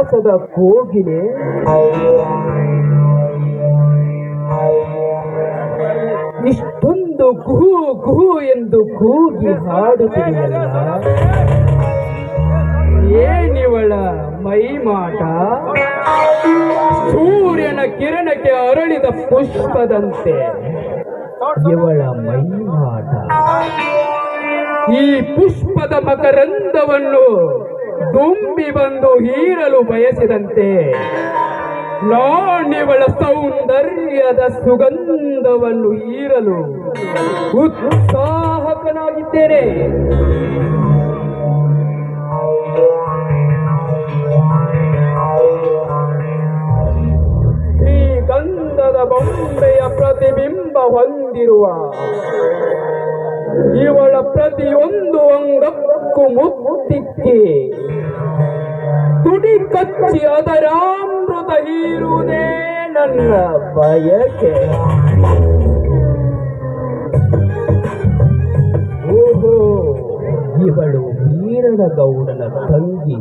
ಮಂದಹಾಸದ ಕೋಗಿಲೆ. ಇಷ್ಟೊಂದು ಕುಹು ಕುಹು ಎಂದು ಕೂಗಿ ಹಾಡುತ್ತಿದೆಯಲ್ಲ ಏನಿವಳ ಮೈಮಾಟ? ಸೂರ್ಯನ ಕಿರಣಕ್ಕೆ ಅರಳಿದ ಪುಷ್ಪದಂತೆ ಇವಳ ಮೈಮಾಟ. ಈ ಪುಷ್ಪದ ಮಕರಂದವನ್ನು ತುಂಬಿ ಬಂದು ಹೀರಲು ಬಯಸಿದಂತೆ. ಲಾಣ್ಯವಳ ಸೌಂದರ್ಯದ ಸುಗಂಧವನ್ನು ಹೀರಲು ಉತ್ಸಾಹಕನಾಗಿದ್ದೇನೆ. ಈ ಬೊಂಬೆಯ ಪ್ರತಿಬಿಂಬ ಹೊಂದಿರುವ ಇವಳ ಪ್ರತಿಯೊಂದು ಅಂಗಕ್ಕೂ ಮುತ್ತಿಕ್ಕಿ. ತುಡಿ ಕಚ್ಚಿ ಅದರಾಮೃತ ಹೀರುವುದೇ ನನ್ನ ಬಯಕೆ. ಇವಳು ವೀರನ ಗೌಡನ ತಂಗಿ.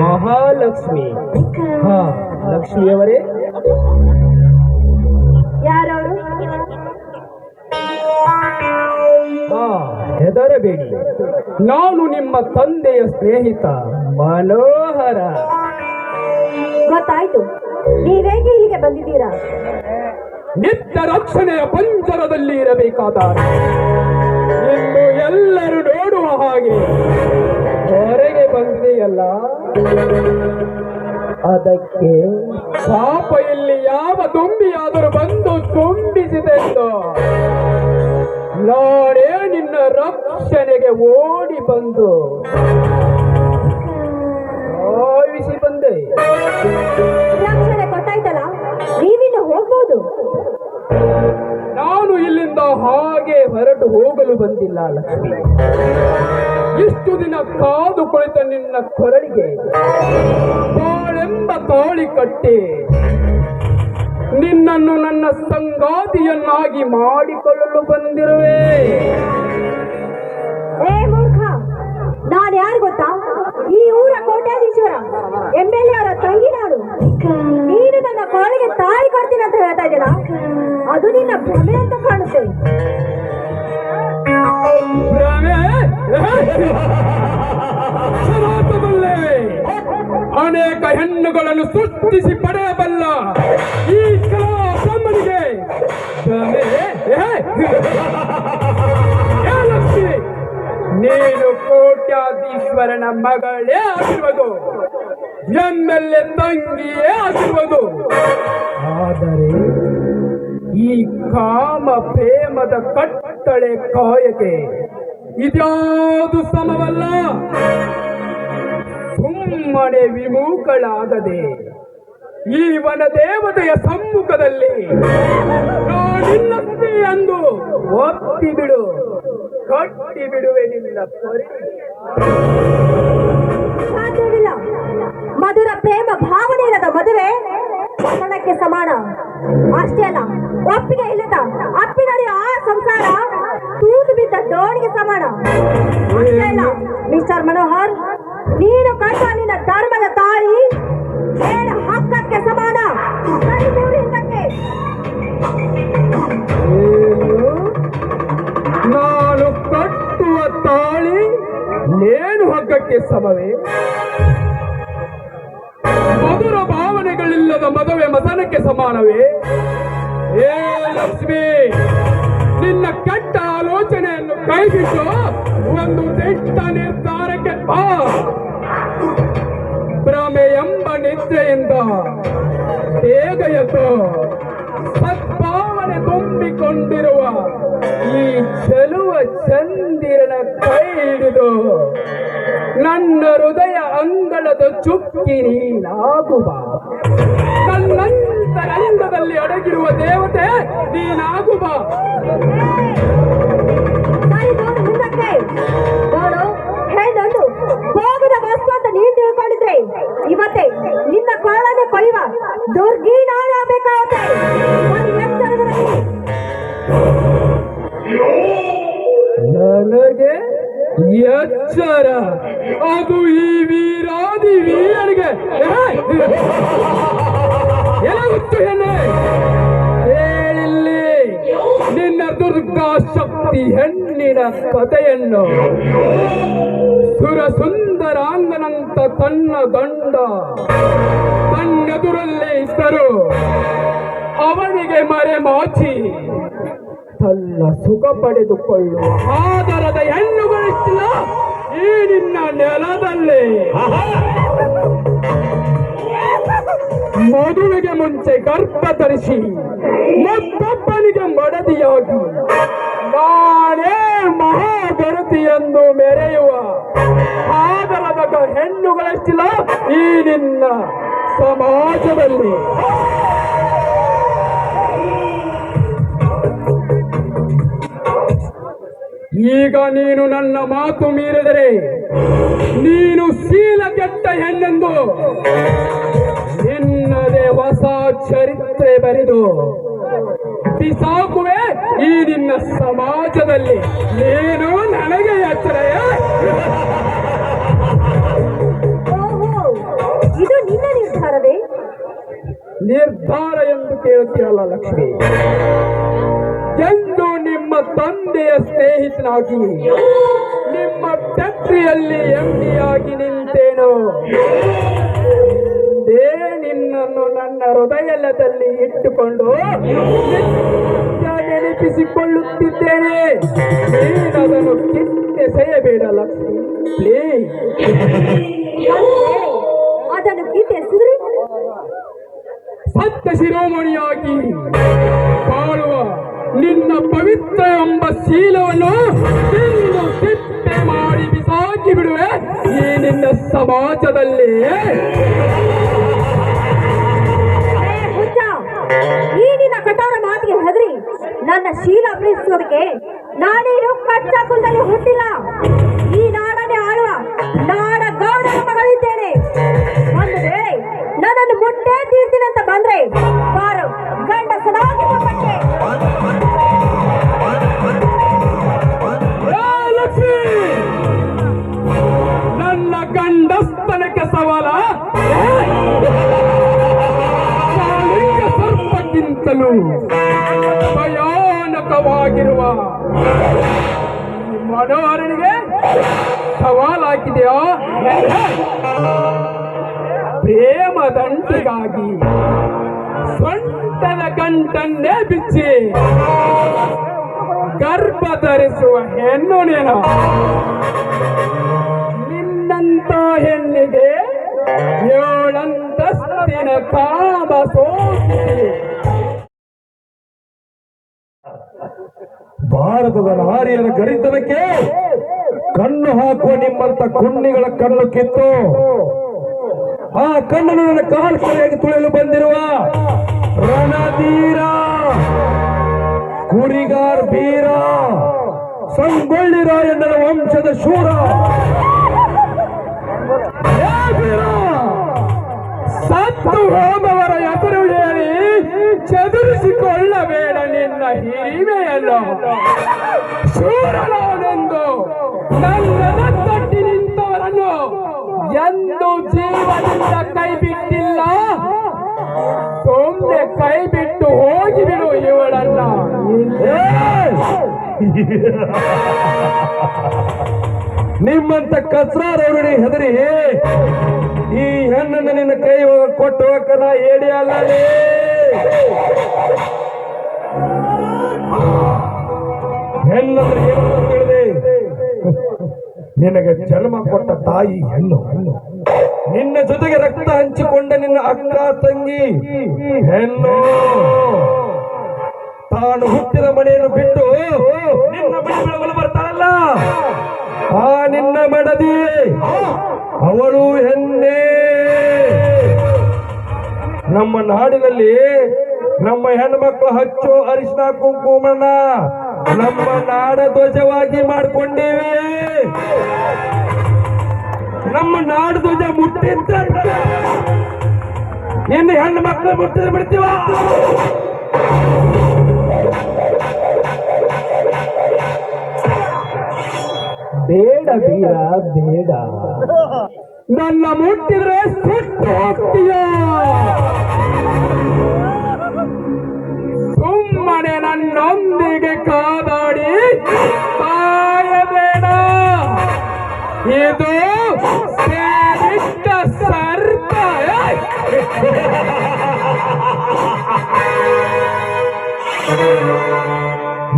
ಮಹಾಲಕ್ಷ್ಮಿ. ಲಕ್ಷ್ಮಿಯವರೇ? ಹೆದರಬೇಡಿ. ನಾನು ನಿಮ್ಮ ತಂದೆಯ ಸ್ನೇಹಿತ ಮನೋಹರ. ಗೊತ್ತಾಯ್ತು. ನೀವೇಗೆ ಇಲ್ಲಿಗೆ ಬಂದಿದ್ದೀರಾ? ನಿತ್ಯ ರಕ್ಷಣೆಯ ಪಂಜರದಲ್ಲಿ ಇರಬೇಕಾದ ಇನ್ನು ಎಲ್ಲರೂ ನೋಡುವ ಹಾಗೆ. ಹೊರಗೆ ಬಂದಿದೆಯಲ್ಲ? ಅದಕ್ಕೆ ಪಾಪ ಇಲ್ಲಿ ಯಾವ ತುಂಬಿಯಾದರೂ ಬಂದು ತುಂಬಿಸಿದೆಂದು. ನಾನೇ ನಿನ್ನ ರಕ್ಷಣೆಗೆ ಓಡಿ ಬಂದು. ಆವಿಸಿ ಬಂದೆ. ರಕ್ಷಣೆ ಗೊತ್ತಾಯ್ತಲ್ಲ? ನೀವಿನ್ನು ಹೋಗ್ಬೋದು. ನಾನು ಇಲ್ಲಿಂದ ಹಾಗೆ ಹೊರಟು ಹೋಗಲು ಬಂದಿಲ್ಲ ಲಕ್ಷ್ಮಿ. ಇಷ್ಟು ದಿನ ಕಾದು ಕುಳಿತ ನಿನ್ನ ಕೊರಳಿಗೆ. ಬಾಳೆಂಬ ತಾಳಿ ಕಟ್ಟಿ. ನಿನ್ನನ್ನು ನನ್ನ ಸಂಗಾತಿಯನ್ನಾಗಿ ಮಾಡಿಕೊಳ್ಳಲು ಬಂದಿರುವೆ. ಏ ಮೂರ್ಖ ನಾನು ಯಾರು ಗೊತ್ತಾ? ಈ ಊರ ಕೋಟ್ಯಾಧೀಶ್ವರ ಎಂ ಎಲ್ ಎ ಅವರ ತಂಗಿ ನಾನು ನೀನು ನನ್ನ ಕಾಲಿಗೆ ತಾಳಿ ಕೊಡ್ತೀನಿ ಅಂತ ಹೇಳ್ತಾ ಇದ್ದೀರಾ ಅದು ನಿನ್ನ ಭ್ರಮೆ ಅಂತ ಕಾಣುತ್ತೆ. ಅನೇಕ ಹೆಣ್ಣುಗಳನ್ನು ಸೃಷ್ಟಿಸಿ ಪಡೆಯಬಲ್ಲ ಈ ಕಲಾ ಕೋಟ್ಯಾಧೀಶ್ವರನ ಮಗಳೇ ಆಗಿರುವುದು. ಎಮ್ಮೆಲ್ಲೆ ತಂಗಿಯೇ ಆಗಿರುವುದು. ಆದರೆ ಈ ಕಾಮ ಪ್ರೇಮದ ಕಟ್ಟಳೆ ಕಾಯಕೆ ಇದ್ಯಾವುದು ಸಮವಲ್ಲ? ಸುಮ್ಮನೆ ವಿಮುಖಳಾಗದೆ ಈ ವನ ದೇವತೆಯ ಸಮ್ಮುಖದಲ್ಲಿ ಅಂದು ಒತ್ತಿ ಬಿಡು ಕಟ್ಟಿ ಬಿಡುವೆ ನಿನ್ನ ಪರಿ ಸಮಾನವೇ ಏ ಲಕ್ಷ್ಮಿ, ನಿನ್ನ ಕೆಟ್ಟ ಆಲೋಚನೆಯನ್ನು ಕೈಬಿಟ್ಟು ಒಂದು ದಿಟ್ಟ ನಿರ್ಧಾರಕ್ಕೆ ಬಾ. ಭ್ರಮೆ ಎಂಬ ನಿದ್ರೆಯಿಂದ ಬೇಗ ಸದ್ಭಾವನೆ ತುಂಬಿಕೊಂಡಿರುವ ಈ ಚೆಲುವ ಚಂದಿರನ ಕೈ ಹಿಡಿದು ನನ್ನ ಹೃದಯ ಅಂಗಳದ ಚುಕ್ಕಿ ನೀನಾಗುವ. ನನ್ನಂತರಂಗದಲ್ಲಿ ಅಡಗಿರುವ ದೇವತೆ ನೀನಾಗುವ. ಹೆಣ್ಣೊಂದು ಹೋಗದ ವಸ್ತು ಅಂತ ನೀನ್ ತಿಳ್ಕೊಂಡಿದ್ರೆ. ಇವತ್ತೇ ನಿನ್ನ ಕೊರಳನೆ ಕೊಯ್ಯುವ ದುರ್ಗಿ ಎಚ್ಚರದಲ್ಲಿ ನನಗೆ ಎಚ್ಚರ. ಅದು ಈ ವೀರಾದಿ ವೀರನಿಗೆ. ಶಕ್ತಿ ಹೆಣ್ಣಿನ ಕಥೆಯನ್ನು ಸುರ ಸುಂದರಾಂಗನಂತ ತನ್ನ ಗಂಡ ತನ್ನೆದುರಲ್ಲೇ ಇದ್ದರು ಅವನಿಗೆ ಮರೆ ಮಾಚಿ ತನ್ನ ಸುಖ ಪಡೆದುಕೊಳ್ಳುವ ಆದರದ ಹೆಣ್ಣುಗಳಿಲ್ಲ ಈ ನಿನ್ನ ನೆಲದಲ್ಲಿ. ಮದುವೆಗೆ ಮುಂಚೆ ಗರ್ಭ ಧರಿಸಿ ಮತ್ತೊಬ್ಬನಿಗೆ ಮಡದಿಯಾಗಿ ನಾನೇ ಮಹಾಭರತಿ ಎಂದು ಮೆರೆಯುವ ಆದರದ ಹೆಣ್ಣುಗಳಷ್ಟಿಲ್ಲ, ಈ ನಿನ್ನ ಸಮಾಜದಲ್ಲಿ. ಈಗ ನೀನು ನನ್ನ ಮಾತು ಮೀರಿದರೆ ನೀನು ಶೀಲ ಕೆಟ್ಟ ಹೆಣ್ಣೆಂದು ನಿನ್ನದೇ ಹೊಸ ಚರಿತ್ರೆ ಬರೆದು ಬಿಸಾಕುವೆ ಈ ನಿನ್ನ ಸಮಾಜದಲ್ಲಿ ನೀನು ನನಗೆ ಎಚ್ಚರ ಓಹೋ ಇದು ನಿನ್ನ ನಿರ್ಧಾರವೇ? ನಿರ್ಧಾರ ಎಂದು ಕೇಳುತ್ತೀರಲ್ಲ ಲಕ್ಷ್ಮಿ. ಎಂದು ನಿಮ್ಮ ತಂದೆಯ ಸ್ನೇಹಿತನಾಗಿ ನಿಮ್ಮ ಫ್ಯಾಕ್ಟ್ರಿಯಲ್ಲಿ ಎಂಡಿಯಾಗಿ ನಿಂತೇನು. ಇಟ್ಟುಕೊಂಡು ನೆನಪಿಸಿಕೊಳ್ಳುತ್ತಿದ್ದೇನೆ ನೀನದನ್ನು ಕಿತ್ತೆಸೆಯಬೇಡ ಲಕ್ಷ್ಮಿ. ಪ್ಲೀಸ್. ಅಂದ್ರೆ ಅದನ್ನು ಕಿತ್ತೆಸಿದ್ರಿ ಸತ್ಯ ಶಿರೋಮಣಿಯಾಗಿ ಬಾಳುವ ನಿನ್ನ ಪವಿತ್ರ ಎಂಬ ಶೀಲವನ್ನು ನಿನ್ನ ತಿಪ್ಪೆ ಮಾಡಿ ಬಿಸಾಕಿ ಬಿಡುವೆ. ಈ ನಿನ್ನ ಸಮಾಜದಲ್ಲಿ ಹುಚ್ಚ ಈ ನಿನ್ನ ಕಠೋರ ಮಾತಿಗೆ ಹೆದರಿ ನನ್ನ ಶೀಲ ಪ್ರೀತಿಸೋದಕ್ಕೆ ನಾನೇನು ಕಚ್ಚಾ ಕುಲದಲ್ಲಿ ಹುಟ್ಟಿಲ್ಲ. ಸರ್ಪಕ್ಕಿಂತಲೂ ಭಯಾನಕವಾಗಿರುವ ಮನೋಹರನಿಗೆ ಸವಾಲಾಕಿದೆಯೋ ಪ್ರೇಮದಂಟಿಗಾಗಿ ಸ್ವಂತನ ಗಂಟನ್ನೇ ಬಿಚ್ಚಿ ಗರ್ಭ ಧರಿಸುವ ಹೆಣ್ಣು ನೀನು. ನಿನ್ನಂತ ಹೆಣ್ಣಿಗೆ ಏಳಂತಸ್ತಿನ ಕಾಮ ಸೋಸಿ. ಭಾರತದ ನಾರಿಯರ ಗರಿತನಕ್ಕೆ ಕಣ್ಣು ಹಾಕುವ ನಿಮ್ಮಂತ ಕುಣ್ಣಿಗಳ ಕಣ್ಣು ಕಿತ್ತು ಆ ಕಣ್ಣನ್ನು ನನ್ನ ಕಾಲು ತುಳಿಯಲು ಬಂದಿರುವ ರಣಧೀರ, ಕುರಿಗಾರ್ ಬೀರ, ಸಂಗೊಳ್ಳಿ ರಾಯಣ್ಣನ ವಂಶದ ಶೂರ! ಸತ್ತು ಹೋಮವರ ಯಾತ್ರೆ ಹೇಳಿ ಚದುರಿಸಿಕೊಳ್ಳಬೇಡ ನಿನ್ನ ಹಿರಿಮೆಯನ್ನು. ಶೂರನವನೆಂದು ನನ್ನ ತಟ್ಟಿ ನಿಂತವರನ್ನು ಎಂದು ಜೀವದಿಂದ ಕೈ ಬಿಟ್ಟಿಲ್ಲ ಸುಮ್ಮನೆ ಕೈ ಬಿಟ್ಟು ಹೋಗಿಬಿಡು ಇವಳನ್ನ ನಿಮ್ಮಂತ ಕಸ್ರಾರವರಡಿ ಹೆದರಿ ಈ ಹೆಣ್ಣನ್ನು ನಿನ್ನ ಕೈ ಕೊಟ್ಟು ಹೋಗಕ್ಕ ನಾ ಏಡಿ ಅಲ್ಲಲೇ ನಿನಗೆ ಜನ್ಮ ಕೊಟ್ಟ ತಾಯಿ ಹೆಣ್ಣು. ನಿನ್ನ ಜೊತೆಗೆ ರಕ್ತ ಹಂಚಿಕೊಂಡ ನಿನ್ನ ಅಕ್ಕ ತಂಗಿ ಹೆಣ್ಣು. ತಾನು ಹುಟ್ಟಿದ ಮನೆಯನ್ನು ಬಿಟ್ಟು ನಿನ್ನ ಮನೆ ಬರ್ತಾಳಲ್ಲ? ಆ ನಿನ್ನ ಮಡದಿ ಅವಳು ಹೆಣ್ಣೆ. ನಮ್ಮ ನಾಡಿನಲ್ಲಿ ನಮ್ಮ ಹೆಣ್ಮಕ್ಳು ಹಚ್ಚು ಅರಿಶಿನ ಕುಂಕುಮನ ನಮ್ಮ ನಾಡ ಧ್ವಜವಾಗಿ ಮಾಡ್ಕೊಂಡೇವೆ. ನಮ್ಮ ನಾಡು ಧ್ವಜ ಮುಟ್ಟಿದ್ದ ಇನ್ನು ಹೆಣ್ಣು ಮಕ್ಕಳು ಮುಟ್ಟಿದ್ರೆ ಬಿಡ್ತೀವ? ಬೇಡ ಬೀರ ಬೇಡ. ನನ್ನ ಮುಟ್ಟಿದ್ರೆ ಸುಟ್ಟು ಹೋಗ್ತೀಯ ಸುಮ್ಮನೆ ನನ್ನೊಂದಿಗೆ ಕಾದಾಡಿ ಕಾಯಬೇಡ ಇದು ಸರ್ಪ!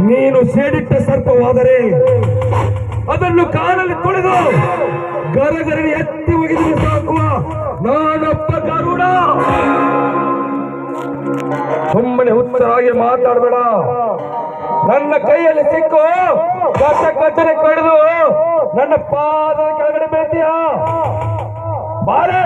ನೀನು ಸೇಡಿಟ್ಟ ಸರ್ಪವಾದರೆ ಅದನ್ನು ಕಾಲಲ್ಲಿ ತುಳಿದು ಗರಗರಡಿ ಎತ್ತಿ ಒಗಿದ್ರೆ ಸಾಕು. ನಾನೊಬ್ಬ ಗರುಡ. ಸುಮ್ಮನೆ ಹುಚ್ಚರಾಗಿ ಮಾತಾಡಬೇಡ. ನನ್ನ ಕೈಯಲ್ಲಿ ಸಿಕ್ಕು ಕಟ್ಟ ಕಚ್ಚನೆ ಕಡಿದು ನನ್ನ ಪಾದ ಕೆಳಗಡೆ ಬೇಟಿಯ ಬಾರೆ.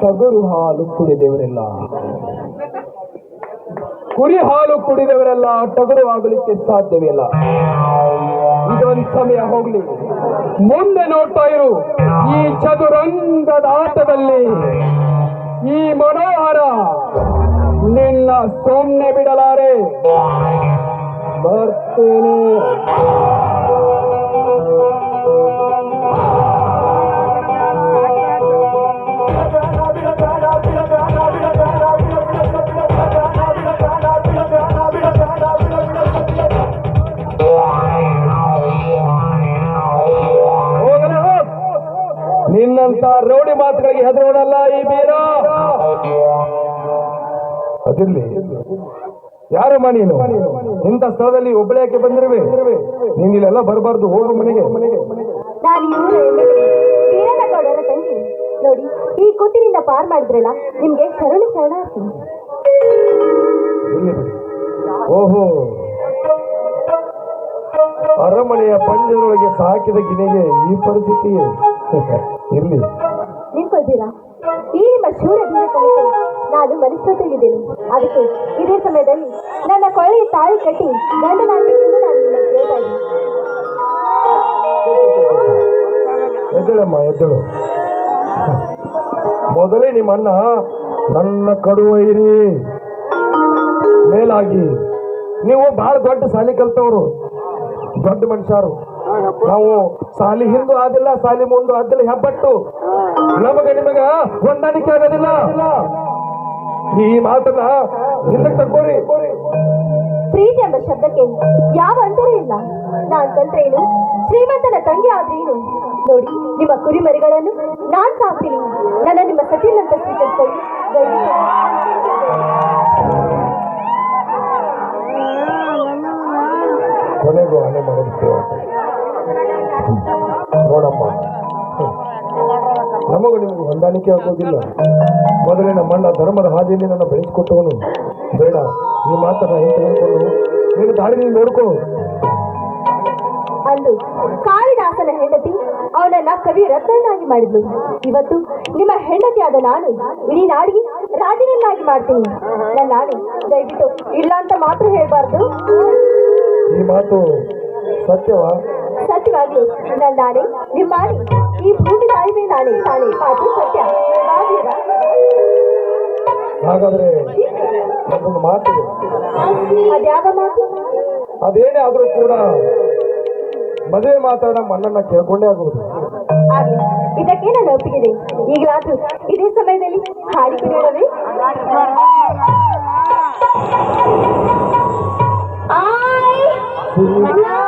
ಟಗರು ಹಾಲು ಕುಡಿದವರೆಲ್ಲ ಕುರಿ ಹಾಲು ಕುಡಿದವರೆಲ್ಲ ಟಗರು ಆಗಲಿಕ್ಕೆ ಸಾಧ್ಯವಿಲ್ಲ. ಇದೊಂದು ಸಮಯ ಹೋಗ್ಲಿ. ಮುಂದೆ ನೋಡ್ತಾ ಇರು. ಈ ಚದುರಂಗದ ಆಟದಲ್ಲಿ ಈ ಮನೋಹರ ನಿನ್ನ ಸೊನ್ನೆ ಬಿಡಲಾರೆ. ಬರ್ತೇನೆ. ನಿನ್ನಂತ ರೌಡಿ ಮಾತುಗಳಿಗೆ ಹೆದರೋಡಲ್ಲ ಈ ಬೀರ? ಅದಿರ್ಲಿ. ಯಾರಮ್ಮ ನೀನು? ಇಂಥ ಸ್ಥಳದಲ್ಲಿ ಒಬ್ಬಳೆ ಯಾಕೆ ಬಂದಿರುವೆ? ನೀನ್ ಇಲ್ಲೆಲ್ಲ ಬರಬಾರ್ದು ಹೋಗು ಮನೆಗೆ. ತಂಗಿ. ನೋಡಿ ಈ ಕೂತಿನಿಂದ ಪಾರ್ ಮಾಡಿದ್ರಲ್ಲ ನಿಮ್ಗೆ ಸರಳ ಸರಳ ಓಹೋ. ಅರಮನೆಯ ಪಂಜರೊಳಗೆ ಸಾಕಿದ ಗಿಣಿಗೆ ಈ ಪರಿಸ್ಥಿತಿ ಇರ್ಲಿ. ನಿಂತ್ಕೊಳ್ತೀರಾ? ಈ ನಿಮ್ಮ ಶೂರ ಧೀರ ಕಲಿಕೆ ನಾನು ಮನಸ್ಸೊತ್ತಿಗಿದ್ದೇನೆ. ಅದಕ್ಕೆ ಇದೇ ಸಮಯದಲ್ಲಿ ನನ್ನ ಕೊಳ್ಳಿ ತಾಳಿ ಕಟ್ಟಿ ಗಂಡನಾಗಬೇಕೆಂದು ನಾನು ನಿಮ್ಮನ್ನು ಕೇಳ್ತಾ ಇದ್ದೀನಿ. ಎದ್ದಳಮ್ಮ ಎದ್ದಳು. ಮೊದಲೇ ನಿಮ್ಮ ಅಣ್ಣ ನನ್ನ ಕಡುವೈರಿ ಮೇಲಾಗಿ ನೀವು ಬಹಳ ದೊಡ್ಡ ಸಾಲಿ ಕಲ್ತವರು ದೊಡ್ಡ ಮನುಷ್ಯರು. ನಾವು ಸಾಲಿ ಹಿಂದೂ ಆದಿಲ್ಲ ಸಾಲಿ ಮುಂದೆ ಆದಿಲ್ಲ ಹೆಬ್ಬಟ್ಟು. ನಮಗ ನಿಮಗ ಹೊಂದಾಣಿಕೆ ಆಗೋದಿಲ್ಲ. ಈ ಮಾತನ್ನ ಹಿಂದಕ್ಕೆ ತಕ್ಕೋರಿ ಪ್ರೀತಿ ಎಂಬ ಶಬ್ದಕ್ಕೆ ಯಾವ ಅಂತರ ಇಲ್ಲ. ನಾನ್ ಕಲ್ತ್ರೇನು ಶ್ರೀಮಂತನ ತಂಗಿ ಆದ್ರೇನು? ನೋಡಿ ನಿಮ್ಮ ಕುರಿಮರಿಗಳನ್ನು ನಾನ್ ಸಾಕ್ತೀನಿ. ನನ್ನ ನಿಮ್ಮ ಸತಿನಂತ ಸ್ವೀಕರಿಸಿ. ಕೊನೆಗೂ ಹಣೆ ನೋಡಮ್ಮ. ನಮಗೂ ನಿಮಗೆ ಹೊಂದಾಣಿಕೆ ಆಗೋದಿಲ್ಲ. ಮೊದಲೇ ನಮ್ಮಣ್ಣ ಧರ್ಮದ ಹಾದಿಯಲ್ಲಿ ನನ್ನ ಬೆಳೆಸಿಕೊಟ್ಟವನು ಬೇಡ ಈ ಮಾತನ್ನ ಹಿಂತೆಗೆದುಕೊಂಡು ನೀನು ದಾರಿ ನೀನು ನೋಡ್ಕೋ. ಅಂದು ಕಾಳಿದಾಸನ ಹೆಂಡತಿ ಅವನನ್ನ ಕವಿ ರತ್ನನಾಗಿ ಮಾಡಿದ್ಲು. ಇವತ್ತು ನಿಮ್ಮ ಹೆಂಡತಿಯಾದ ನಾನು ಇಡೀ ನಾಡಿಗೆ ರಾಜನನ್ನಾಗಿ ಮಾಡ್ತೀನಿ. ನನ್ನ ನಾಡಿ ದಯವಿಟ್ಟು ಇಲ್ಲ ಅಂತ ಮಾತ್ರ ಹೇಳ್ಬಾರ್ದು. ಈ ಮಾತು ಸತ್ಯವಾ? ಸತ್ಯವಾಗ್ಲು ನನ್ನ ನಾಣೆ ನಿಮ್ಮ ನಾಣೆ ಈ ಭೂಮಿ ತಾಯಿಮೆ ನಾಣೆ ತಾಣೆ ಮಾತು ಸತ್ಯ. ಹಾಗಾದ್ರೆ ಅದೊಂದು ಮಾತು ಅದ್ಯಾವ ಮಾತು? ಅದೇನೇ ಆದ್ರೂ ಕೂಡ ಮದುವೆ ಮಾತಾಡ ಮಣ್ಣನ್ನ ಕೇಳ್ಕೊಂಡೇ ಆಗುವುದು. ಆಗ್ಲಿ ಇದಕ್ಕೆ ನನ್ನ ಒಪ್ಪಿಗಿದೆ ಈಗಲಾದ್ರೂ ಇದೇ ಸಮಯದಲ್ಲಿ ಹಾಡಿ ಕುಡಿಯೋಣವೇ I